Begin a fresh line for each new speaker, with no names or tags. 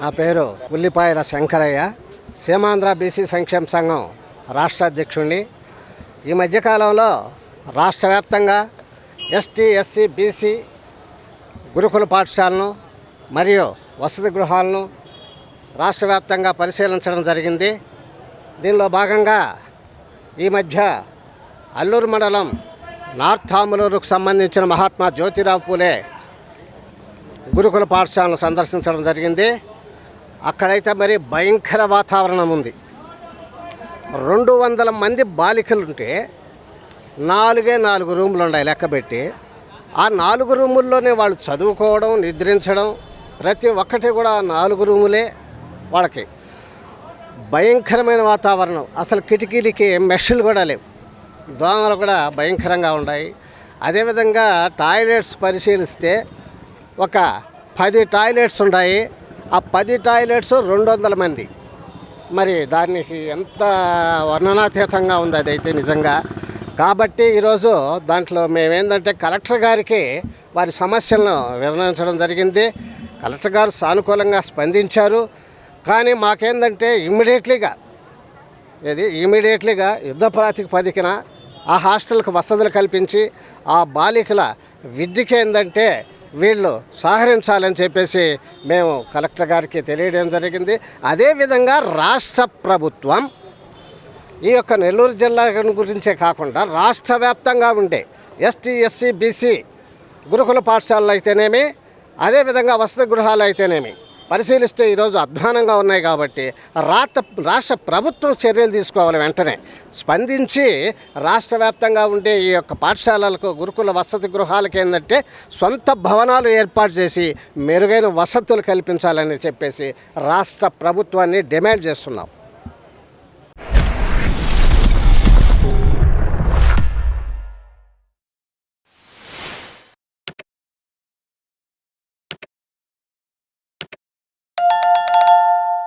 నా పేరు ఉల్లిపాయల శంకరయ్య సీమాంధ్ర బీసీ సంక్షేమ సంఘం రాష్ట్ర అధ్యక్షుణ్ణి. ఈ మధ్యకాలంలో రాష్ట్ర వ్యాప్తంగా ఎస్టీ ఎస్సీ బీసీ గురుకుల పాఠశాలను మరియు వసతి గృహాలను రాష్ట్ర వ్యాప్తంగా పరిశీలించడం జరిగింది. దీనిలో భాగంగా ఈ మధ్య అల్లూరు మండలం నార్త్ ఆములూరుకు సంబంధించిన మహాత్మా జ్యోతిరావు పూలే గురుకుల పాఠశాలను సందర్శించడం జరిగింది. అక్కడైతే మరి భయంకర వాతావరణం ఉంది. రెండు వందల మంది బాలికలుంటే నాలుగే నాలుగు రూములు ఉన్నాయి లెక్కబెట్టి ఆ నాలుగు రూముల్లోనే వాళ్ళు చదువుకోవడం నిద్రించడం ప్రతి ఒక్కటి కూడా నాలుగు రూములే వాళ్ళకి. భయంకరమైన వాతావరణం. అసలు కిటికీలకి మెషులు కూడా లేవు. దోమలు కూడా భయంకరంగా ఉన్నాయి. అదేవిధంగా టాయిలెట్స్ పరిశీలిస్తే ఒక పది టాయిలెట్స్ ఉన్నాయి. ఆ పది టాయిలెట్స్ రెండు వందల మంది. మరి దానికి ఎంత వర్ణనాతీతంగా ఉంది అదైతే నిజంగా. కాబట్టి ఈరోజు దాంట్లో మేమేందంటే కలెక్టర్ గారికి వారి సమస్యలను వివరించడం జరిగింది. కలెక్టర్ గారు సానుకూలంగా స్పందించారు. కానీ మాకేందంటే ఇమ్మీడియట్లీగా ఇది ఇమీడియట్లీగా యుద్ధ ప్రాతిపదికన ఆ హాస్టల్కి వసతులు కల్పించి ఆ బాలికల విద్యకి ఏంటంటే వీళ్ళు సహకరించాలని చెప్పేసి మేము కలెక్టర్ గారికి తెలియడం జరిగింది. అదేవిధంగా రాష్ట్ర ప్రభుత్వం ఈ యొక్క నెల్లూరు జిల్లా గురించే కాకుండా రాష్ట్ర వ్యాప్తంగా ఉండే ఎస్టీ ఎస్సీ బీసీ గురుకుల పాఠశాలలు అయితేనేమి అదేవిధంగా వసతి గృహాలు అయితేనేమి పరిశీలిస్తే ఈరోజు అధ్వానంగా ఉన్నాయి కాబట్టి రాష్ట్ర రాష్ట్ర ప్రభుత్వం చర్యలు తీసుకోవాలి వెంటనే. స్పందించి రాష్ట్ర వ్యాప్తంగా ఉండే ఈ యొక్క పాఠశాలలకు గురుకుల వసతి గృహాలకు ఏంటంటే సొంత భవనాలు ఏర్పాటు చేసి మెరుగైన వసతులు కల్పించాలని చెప్పేసి రాష్ట్ర ప్రభుత్వాన్ని డిమాండ్ చేస్తున్నాం.